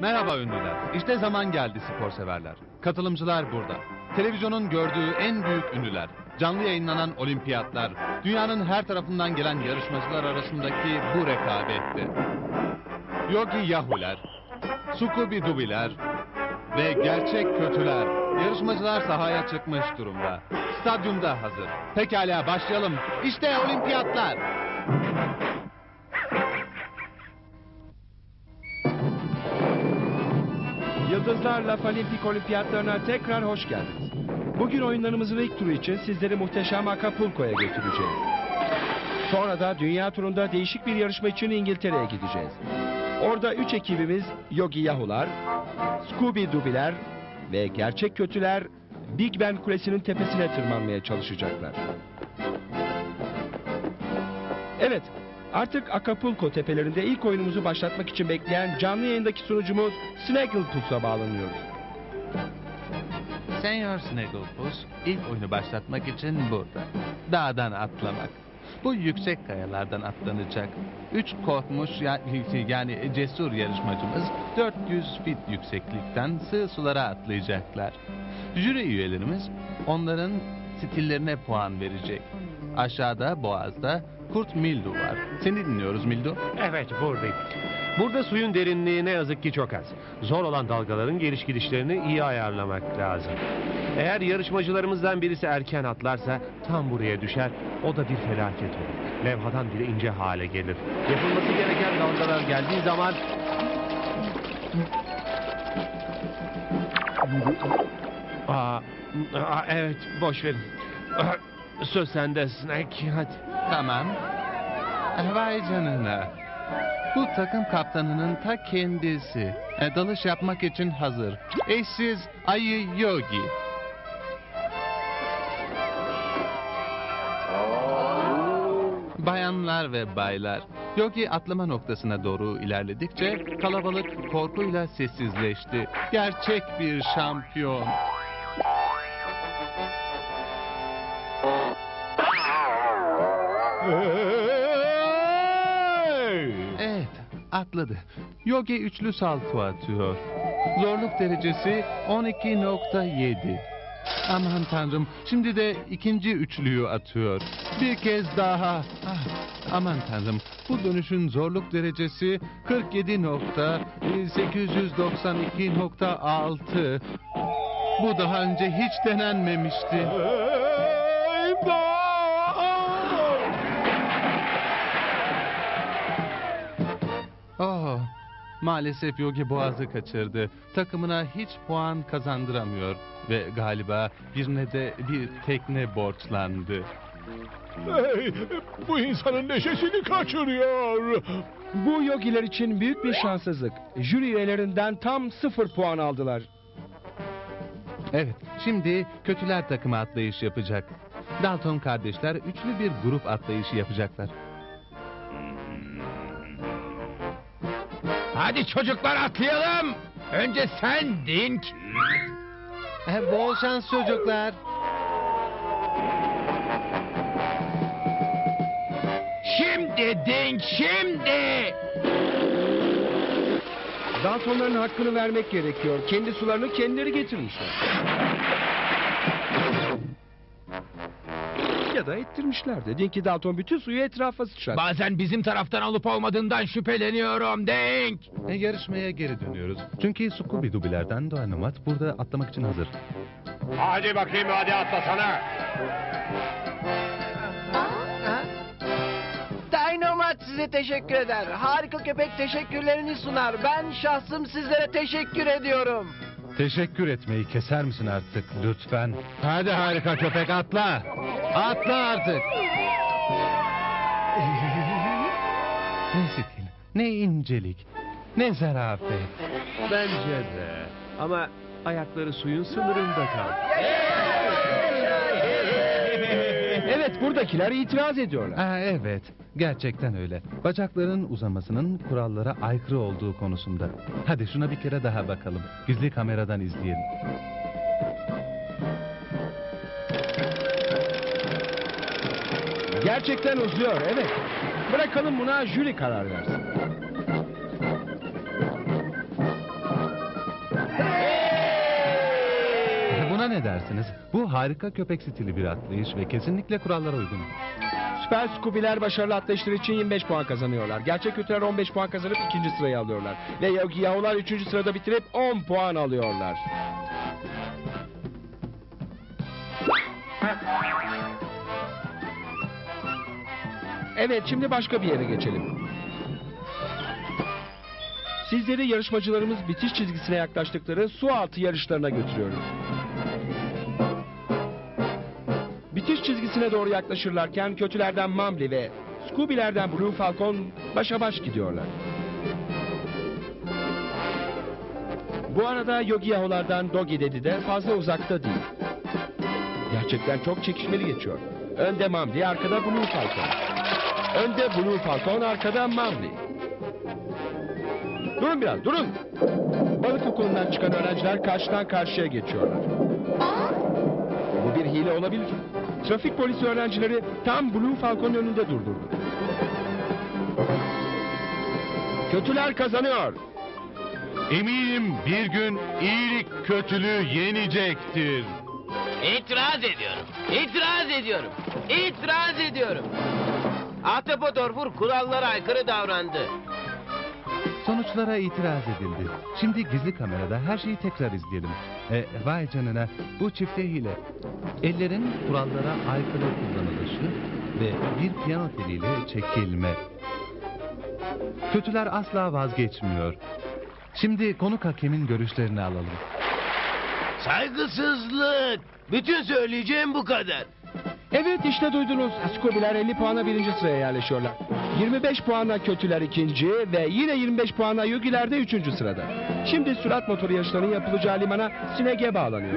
Merhaba ünlüler. İşte zaman geldi spor severler. Katılımcılar burada. Televizyonun gördüğü en büyük ünlüler. Canlı yayınlanan olimpiyatlar. Dünyanın her tarafından gelen yarışmacılar arasındaki bu rekabette. Yogi Yahuler, Scooby Dooby'ler ve gerçek kötüler. Yarışmacılar sahaya çıkmış durumda. Stadyumda hazır. Pekala başlayalım. İşte olimpiyatlar. Yıldızlarla Olimpik Olimpiyatlarına tekrar hoş geldiniz. Bugün oyunlarımızın ilk turu için sizleri muhteşem Acapulco'ya götüreceğiz. Sonra da dünya turunda değişik bir yarışma için İngiltere'ye gideceğiz. Orada üç ekibimiz Yogi Yahular, Scooby Dooby'ler ve gerçek kötüler Big Ben Kulesi'nin tepesine tırmanmaya çalışacaklar. Evet, artık Acapulco tepelerinde ilk oyunumuzu başlatmak için bekleyen canlı yayındaki sunucumuz Snagglepuss'a bağlanıyoruz. Senior Snagglepuss ilk oyunu başlatmak için burada. Dağdan atlamak. Bu yüksek kayalardan atlanacak. Üç korkmuş ya- yani cesur yarışmacımız 400 fit yükseklikten sığ sulara atlayacaklar. Jüri üyelerimiz onların stillerine puan verecek. Aşağıda boğazda Kurt Mildu var. Seni dinliyoruz Mildu. Evet buradayım. Burada suyun derinliği ne yazık ki çok az. Zor olan dalgaların geliş gidişlerini iyi ayarlamak lazım. Eğer yarışmacılarımızdan birisi erken atlarsa tam buraya düşer. O da bir felaket olur. Levhadan bile ince hale gelir. Yapılması gereken dalgalar geldiği zaman... Aa, evet boş verin. Söz sende Snack hadi. Tamam. Vay canına. Bu takım kaptanının ta kendisi. E, dalış yapmak için hazır. Eşsiz Ayı Yogi. Bayanlar ve baylar, Yogi atlama noktasına doğru ilerledikçe kalabalık korkuyla sessizleşti. Gerçek bir şampiyon. Atladı. Yogi üçlü salto atıyor. Zorluk derecesi 12.7. Aman tanrım, şimdi de ikinci üçlüyü atıyor. Bir kez daha. Ah, aman tanrım, bu dönüşün zorluk derecesi 47.892.6. Bu daha önce hiç denenmemişti. Maalesef Yogi Boğaz'ı kaçırdı. Takımına hiç puan kazandıramıyor. Ve galiba birine de bir tekne borçlandı. Hey, bu insanın neşesini kaçırıyor. Bu yogiler için büyük bir şanssızlık. Jüri üyelerinden tam sıfır puan aldılar. Evet, şimdi kötüler takımı atlayış yapacak. Dalton kardeşler üçlü bir grup atlayışı yapacaklar. Hadi çocuklar atlayalım. Önce sen Dink. E, bol şans çocuklar. Şimdi Dink, şimdi. Daltonların hakkını vermek gerekiyor. Kendi sularını kendileri getirmişler. Ya da ettirmişler de. Dinky Dalton bütün suyu etrafa sıçrattı. Bazen bizim taraftan olup olmadığından şüpheleniyorum Dink. E, yarışmaya geri dönüyoruz. Çünkü Scooby Dooby'lerden Dynamite burada atlamak için hazır. Hadi bakayım hadi atlasana. Dynamite size teşekkür eder. Harika köpek teşekkürlerini sunar. Ben şahsım sizlere teşekkür ediyorum. Teşekkür etmeyi keser misin artık lütfen? Hadi harika köpek atla. Atla artık. ne stil, ne incelik, ne zarafet. Bence de. Ama ayakları suyun sınırında kaldı. Buradakiler itiraz ediyorlar. Aa, evet, gerçekten öyle. Bacakların uzamasının kurallara aykırı olduğu konusunda. Hadi şuna bir kere daha bakalım. Gizli kameradan izleyelim. Gerçekten uzuyor evet. Bırakalım buna jüri karar versin. Ne dersiniz? Bu harika köpek stili bir atlayış ve kesinlikle kurallara uygun. Süper Scooby'ler başarılı atlayışları için 25 puan kazanıyorlar. Gerçek kötüler 15 puan kazanıp ikinci sırayı alıyorlar. Ve Yogi üçüncü sırada bitirip 10 puan alıyorlar. Evet şimdi başka bir yere geçelim. Sizleri yarışmacılarımız bitiş çizgisine yaklaştıkları su altı yarışlarına götürüyoruz. Bitiş çizgisine doğru yaklaşırlarken kötülerden Mambli ve Scooby'lerden Blue Falcon başa baş gidiyorlar. Bu arada Yogi Yahulardan Doggy Daddy de fazla uzakta değil. Gerçekten çok çekişmeli geçiyor. Önde Mambli, arkada Blue Falcon. Önde Blue Falcon, arkada Mambli. Durun biraz, durun. Balık okulundan çıkan öğrenciler karşıdan karşıya geçiyorlar. Bu bir hile olabilir. Trafik polisi öğrencileri tam Blue Falcon önünde durdurdu. Kötüler kazanıyor. Eminim bir gün iyilik kötülüğü yenecektir. İtiraz ediyorum. İtiraz ediyorum. İtiraz ediyorum. Ahtapot Orfur kurallara aykırı davrandı. Sonuçlara itiraz edildi. Şimdi gizli kamerada her şeyi tekrar izleyelim. E, vay canına bu çifte hile. Ellerin kurallara aykırı kullanılışı ve bir piyano teliyle çekilme. Kötüler asla vazgeçmiyor. Şimdi konuk hakemin görüşlerini alalım. Saygısızlık. Bütün söyleyeceğim bu kadar. Evet işte duydunuz. Scooby'ler 50 puana birinci sıraya yerleşiyorlar. 25 puana kötüler ikinci ve yine 25 puana Yogi'ler de üçüncü sırada. Şimdi sürat motoru yarışlarının yapılacağı limana Sinege bağlanıyor.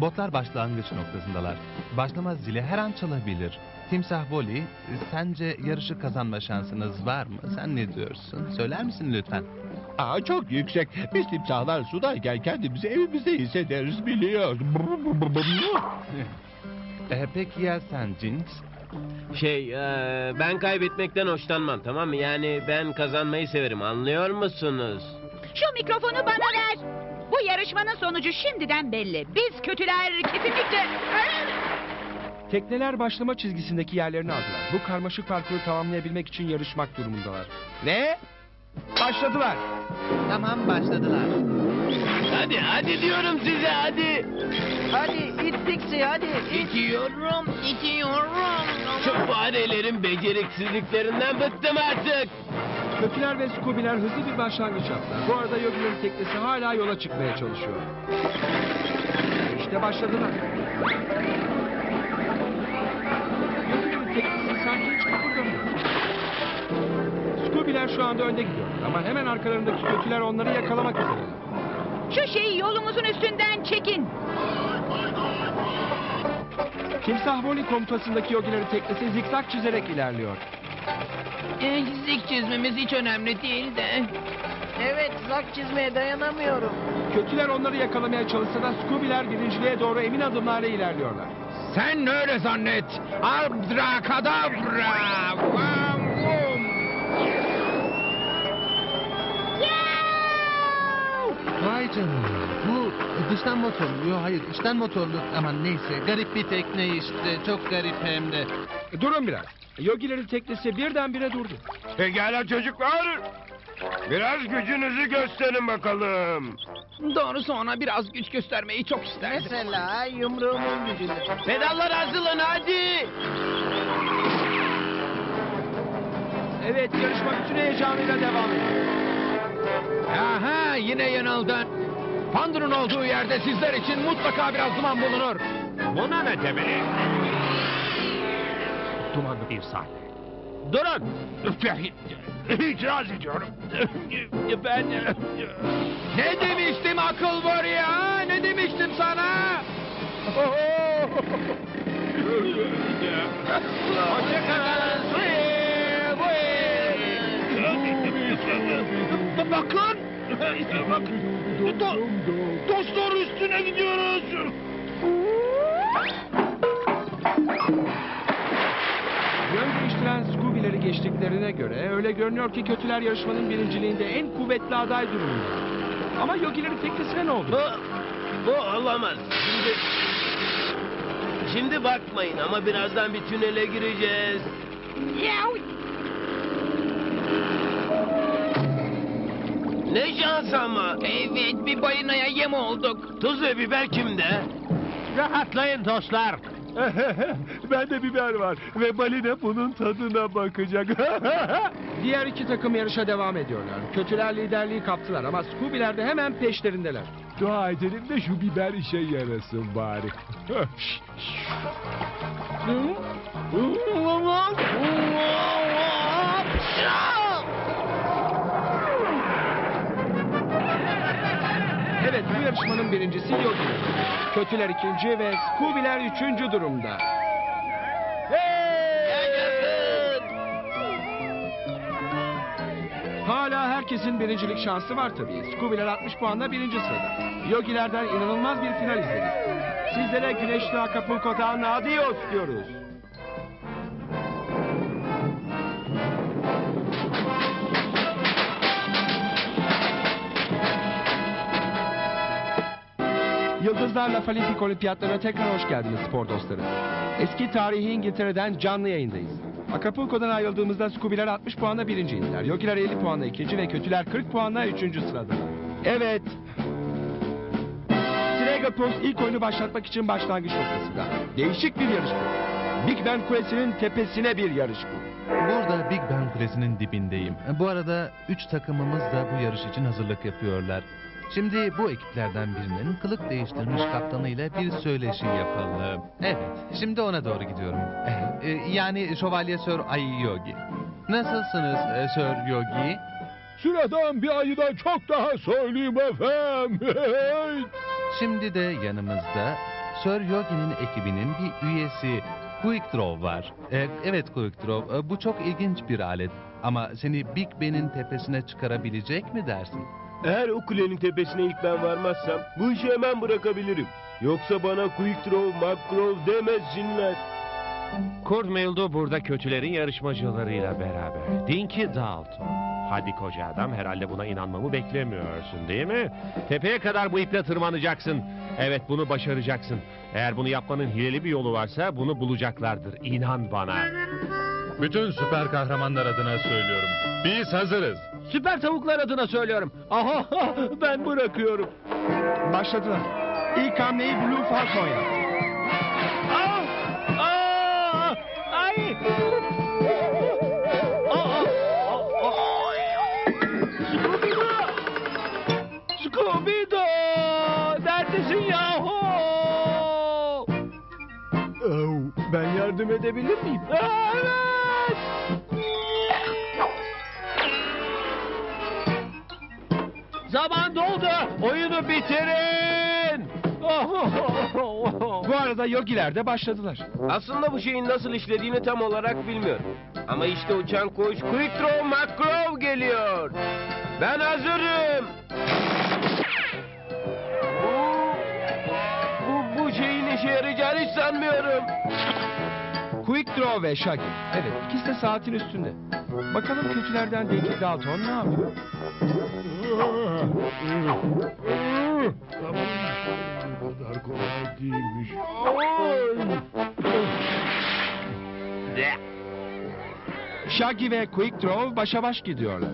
Botlar başlangıç noktasındalar. Başlama zili her an çalabilir. Timsah Voli, sence yarışı kazanma şansınız var mı? Sen ne diyorsun? Söyler misin lütfen? Aa, çok yüksek. Biz timsahlar sudayken kendimizi evimizde hissederiz biliyor. Ee, peki ya sen Jinx? Şey, eee, ben kaybetmekten hoşlanmam tamam mı? Yani ben kazanmayı severim anlıyor musunuz? Şu mikrofonu bana ver. Bu yarışmanın sonucu şimdiden belli. Biz kötüler kesinlikle... Tekneler başlama çizgisindeki yerlerini aldılar. Bu karmaşık parkuru tamamlayabilmek için yarışmak durumundalar. Ne? Başladılar. Tamam başladılar. Hadi hadi diyorum size hadi. Hadi it hadi. İtiyorum, itiyorum. Şu farelerin beceriksizliklerinden bıktım artık. Kötüler ve Scooby'ler hızlı bir başlangıç yaptılar. Bu arada Yogi'lerin teknesi hala yola çıkmaya çalışıyor. İşte başladılar. Yogi'lerin teknesi sanki hiç kıpırdamıyor. Scooby'ler şu anda önde gidiyor. Ama hemen arkalarındaki kötüler onları yakalamak üzereler. Şu şeyi yolumuzun üstünden çekin. Timsah Voli komutasındaki Yogi'lerin teknesi zikzak çizerek ilerliyor. Zik çizmemiz hiç önemli değil de. Evet zak çizmeye dayanamıyorum. Kötüler onları yakalamaya çalışsa da Scooby'ler birinciliğe doğru emin adımlarla ilerliyorlar. Sen öyle zannet. Abrakadabra. Vam Vay canına. Bu dıştan motorlu. Yok hayır içten motorlu. Aman neyse garip bir tekne işte. Çok garip hem de. Durun biraz. Yogilerin teknesi birdenbire durdu. Pekala çocuklar. Biraz gücünüzü gösterin bakalım. Doğrusu ona biraz güç göstermeyi çok isterdim. Mesela yumruğumun gücünü. Pedallar hazırlan hadi. Evet yarışma bütün heyecanıyla devam ediyor. Aha yine yanıldın. Pandur'un olduğu yerde sizler için mutlaka biraz duman bulunur. Buna ne demeli? Dumanlı bir sahne. Durun. İtiraz ediyorum. Ben... Ne demiştim akıl var ya? Ne demiştim sana? Hoşçakalın. Bak lan. Dostlar üstüne gidiyoruz. Yön değiştiren Scooby'leri geçtiklerine göre öyle görünüyor ki kötüler yarışmanın birinciliğinde en kuvvetli aday durumunda. Ama Yogilerin teklisine ne oldu? Bu, bu olamaz. Şimdi, şimdi bakmayın ama birazdan bir tünele gireceğiz. Ne şans ama. Evet bir balinaya yem olduk. Tuz ve biber kimde? Rahatlayın dostlar. Bende biber var ve balina bunun tadına bakacak. Diğer iki takım yarışa devam ediyorlar. Kötüler liderliği kaptılar ama Scooby'ler de hemen peşlerindeler. Dua edelim de şu biber işe yarasın bari. Evet bu yarışmanın birincisi Yogi. Kötüler ikinci ve Scooby'ler üçüncü durumda. Hala herkesin birincilik şansı var tabii. Scooby'ler 60 puanla birinci sırada. Yogilerden inanılmaz bir final izledik. Sizlere Güneşli Acapulco'dan adios diyoruz. Yıldızlarla Olimpik Olimpiyatlarına tekrar hoş geldiniz spor dostları. Eski tarihi İngiltere'den canlı yayındayız. Acapulco'dan ayrıldığımızda Scooby'ler 60 puanla birinciydiler. Yogiler 50 puanla ikinci ve kötüler 40 puanla üçüncü sırada. Evet. Snaggle Post ilk oyunu başlatmak için başlangıç noktasında. Değişik bir yarış bu. Big Ben Kulesi'nin tepesine bir yarış bu. Burada Big Ben Kulesi'nin dibindeyim. Bu arada üç takımımız da bu yarış için hazırlık yapıyorlar. Şimdi bu ekiplerden birinin kılık değiştirmiş kaptanıyla bir söyleşi yapalım. Evet, şimdi ona doğru gidiyorum. Ee, yani Şövalye Sir Ay Yogi. Nasılsınız e, Yogi? Sıradan bir ayıdan çok daha söyleyeyim efendim. Şimdi de yanımızda Sir Yogi'nin ekibinin bir üyesi Quick Draw var. Ee, evet Quick Draw, e, bu çok ilginç bir alet. Ama seni Big Ben'in tepesine çıkarabilecek mi dersin? Eğer o kulenin tepesine ilk ben varmazsam bu işi hemen bırakabilirim. Yoksa bana quick draw, macrow demesinler. Kurt Meldo burada kötülerin yarışmacılarıyla beraber. Dinky Dalton. Hadi koca adam herhalde buna inanmamı beklemiyorsun değil mi? Tepeye kadar bu iple tırmanacaksın. Evet bunu başaracaksın. Eğer bunu yapmanın hileli bir yolu varsa bunu bulacaklardır. İnan bana. Bütün süper kahramanlar adına söylüyorum. Biz hazırız. Süper tavuklar adına söylüyorum. Aha ben bırakıyorum. Başladılar. İlk hamleyi Blue Falcon yaptı. Aa! Aa! Ay! Aa! Aa! Scooby-Doo! Scooby-Doo! Neredesin yahu? Ben yardım edebilir miyim? Evet! Zaman doldu. Oyunu bitirin. Bu arada Yogiler de başladılar. Aslında bu şeyin nasıl işlediğini tam olarak bilmiyorum. Ama işte uçan kuş Quick Draw geliyor. Ben hazırım. Bu, bu, bu şeyin işe yarayacağını hiç sanmıyorum. Quick Draw ve Shaggy. Evet ikisi de saatin üstünde. Bakalım kötülerden Dinky Dalton ne yapıyor? Bu kadar kolay değilmiş. Shaggy ve Quick Draw başa baş gidiyorlar.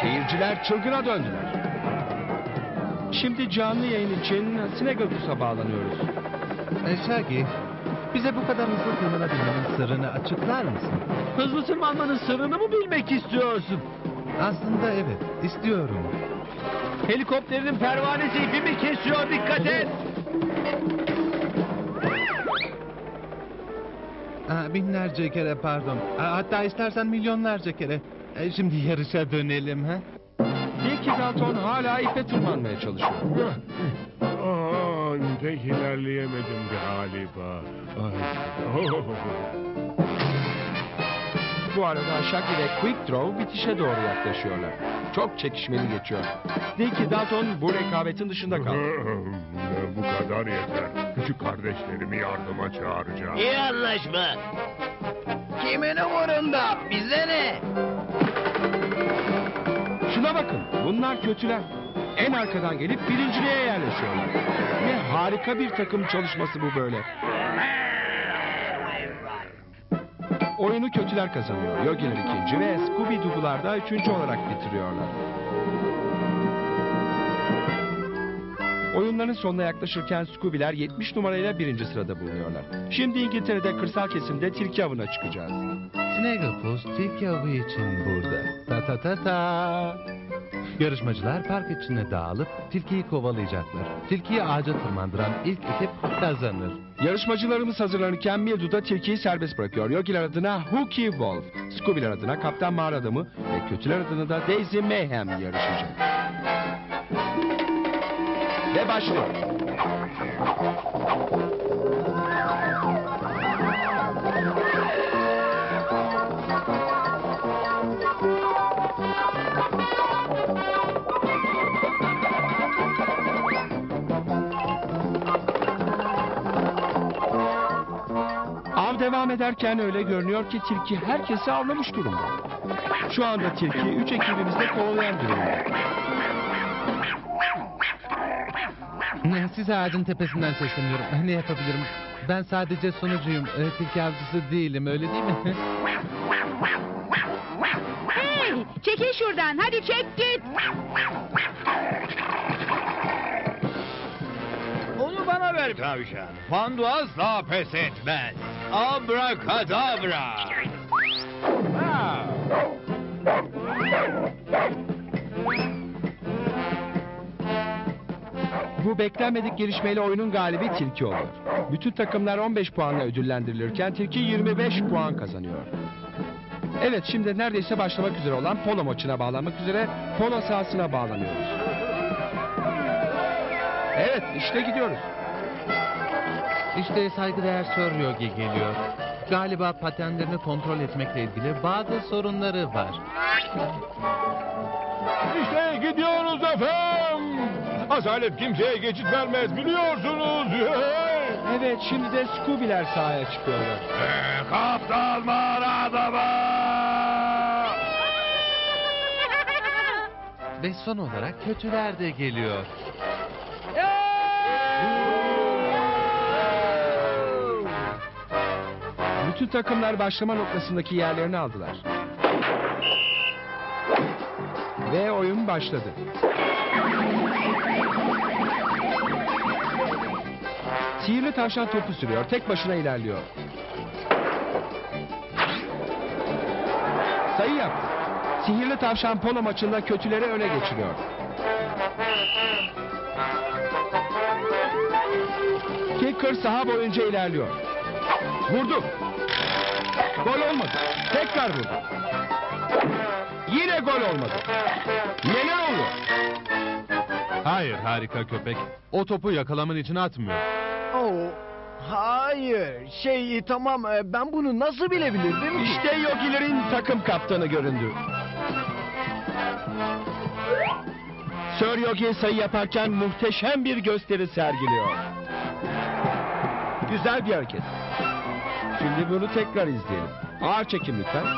Seyirciler çılgına döndüler. Şimdi canlı yayın için Snagglepuss'a bağlanıyoruz. E, Shaggy, bize bu kadar hızlı tırmanabilmenin sırrını açıklar mısın? Hızlı tırmanmanın sırrını mı bilmek istiyorsun? Aslında evet, istiyorum. Helikopterinin pervanesi ipimi kesiyor dikkat et. Aa, binlerce kere pardon. Aa, hatta istersen milyonlarca kere. E, şimdi yarışa dönelim ha? Dinky Dalton hala ipe tırmanmaya çalışıyor. Pek ilerleyemedim galiba. Ay. Oh. Bu arada Shaggy ve Quick Draw bitişe doğru yaklaşıyorlar. Çok çekişmeli geçiyor. Dinky Dalton bu rekabetin dışında kaldı. Bu kadar yeter. Küçük kardeşlerimi yardıma çağıracağım. İyi anlaşma. Kimin umurunda? Bize ne? Şuna bakın, bunlar kötüler. En arkadan gelip birinciliğe yerleşiyorlar. Ne harika bir takım çalışması bu böyle. Oyunu kötüler kazanıyor. Yogiler ikinci ve Scooby Doo'lar da üçüncü olarak bitiriyorlar. Oyunların sonuna yaklaşırken Scooby'ler 70 numarayla birinci sırada bulunuyorlar. Şimdi İngiltere'de kırsal kesimde tilki avına çıkacağız. Snagglepuss tilki avı için burada. Ta ta ta ta. Yarışmacılar park içine dağılıp tilkiyi kovalayacaklar. Tilkiyi ağaca tırmandıran ilk ekip kazanır. Yarışmacılarımız hazırlanırken Mildu da tilkiyi serbest bırakıyor. Yogiler adına Hooky Wolf, Scooby'ler adına Kaptan Mağara Adamı ve kötüler adına da Daisy Mayhem yarışacak. Ve başlıyor. Devam ederken öyle görünüyor ki tilki herkesi avlamış durumda. Şu anda tilki üç ekibimizde kovalayan durumda. Ne, Size ağacın tepesinden sesleniyorum. Ne yapabilirim? Ben sadece sunucuyum. Ee, Tilki avcısı değilim öyle değil mi? Hey, çekil şuradan. Hadi çek git. Ver tavşan. Pandu asla pes etmez. Abrakadabra. Ha. Bu beklenmedik gelişmeyle oyunun galibi tilki oluyor. Bütün takımlar 15 puanla ödüllendirilirken tilki 25 puan kazanıyor. Evet şimdi neredeyse başlamak üzere olan polo maçına bağlanmak üzere polo sahasına bağlanıyoruz. Evet işte gidiyoruz. İşte saygıdeğer Sir Yogi geliyor. Galiba patenlerini kontrol etmekle ilgili bazı sorunları var. İşte gidiyoruz efendim. Asalet kimseye geçit vermez biliyorsunuz. Evet şimdi de Scooby'ler sahaya çıkıyorlar. Kaptan Maradaba. Ve son olarak kötüler de geliyor. Bütün takımlar başlama noktasındaki yerlerini aldılar. Ve oyun başladı. Sihirli tavşan topu sürüyor. Tek başına ilerliyor. Sayı yaptı. Sihirli tavşan polo maçında kötüleri öne geçiriyor. Kicker saha boyunca ilerliyor. Vurdu. Gol olmadı. Tekrar vurdu. Yine gol olmadı. Neler oluyor? Hayır harika köpek. O topu yakalamın için atmıyor. Oh, hayır. Şey tamam e, ben bunu nasıl bilebilirdim ki? İşte Yogilerin takım kaptanı göründü. Sir Yogi sayı yaparken muhteşem bir gösteri sergiliyor. Güzel bir hareket. Şimdi bunu tekrar izleyelim. Ağır çekim lütfen.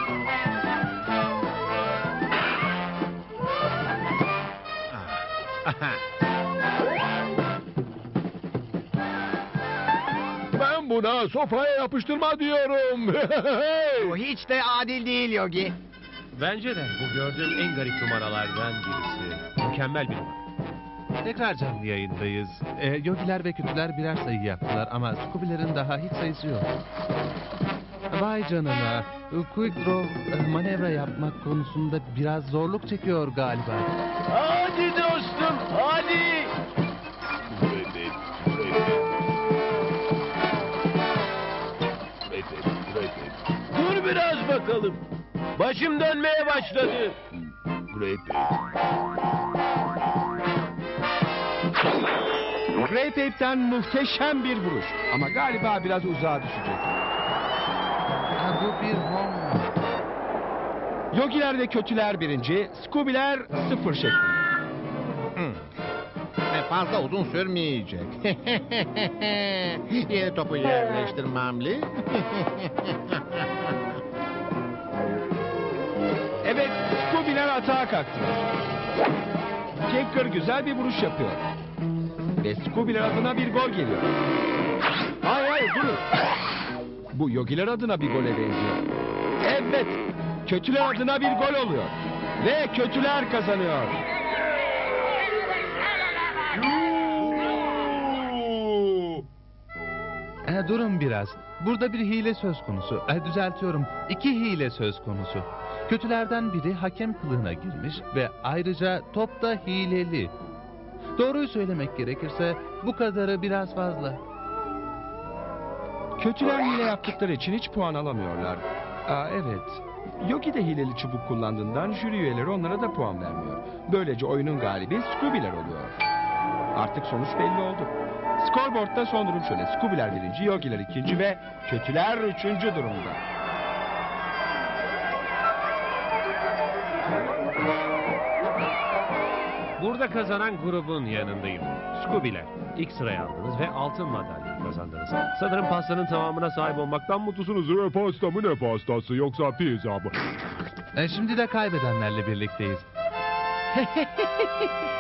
Ben buna sofraya yapıştırma diyorum. Bu hiç de adil değil Yogi. Bence de bu gördüğüm en garip numaralardan birisi. Mükemmel bir numara. Tekrar canlı yayındayız. Ee, yogiler ve kötüler birer sayı yaptılar ama Scooby'lerin daha hiç sayısı yok. Vay canına. Quick draw e, manevra yapmak konusunda biraz zorluk çekiyor galiba. Hadi dostum hadi. Dur biraz bakalım. Başım dönmeye başladı. Grey Tape'den muhteşem bir vuruş. Ama galiba biraz uzağa düşecek. Ha, bu bir run. Yogiler ve kötüler birinci, Scooby'ler sıfır şeklinde. E, fazla uzun sürmeyecek. Yeni topu yerleştir Mamli. Evet, Scooby'ler atağa kalktılar. Tinker güzel bir vuruş yapıyor. Ve Scooby'ler adına bir gol geliyor. Hayır hayır durun. Bu Yogiler adına bir gole benziyor. Evet, kötüler adına bir gol oluyor. Ve kötüler kazanıyor. E, durun biraz. Burada bir hile söz konusu. E, düzeltiyorum. İki hile söz konusu. Kötülerden biri hakem kılığına girmiş ve ayrıca top da hileli. Doğruyu söylemek gerekirse bu kadarı biraz fazla. Kötüler hile yaptıkları için hiç puan alamıyorlar. Aa, evet. Yogi de hileli çubuk kullandığından jüri üyeleri onlara da puan vermiyor. Böylece oyunun galibi Scooby'ler oluyor. Artık sonuç belli oldu. Scoreboard'da son durum şöyle. Scooby'ler birinci, Yogi'ler ikinci ve kötüler üçüncü durumda. Burada kazanan grubun yanındayım. Scooby'ler. İlk sırayı aldınız ve altın madalya kazandınız. Sanırım pastanın tamamına sahip olmaktan mutlusunuz. Ne pasta mı ne pastası yoksa pizza mı? E, şimdi de kaybedenlerle birlikteyiz.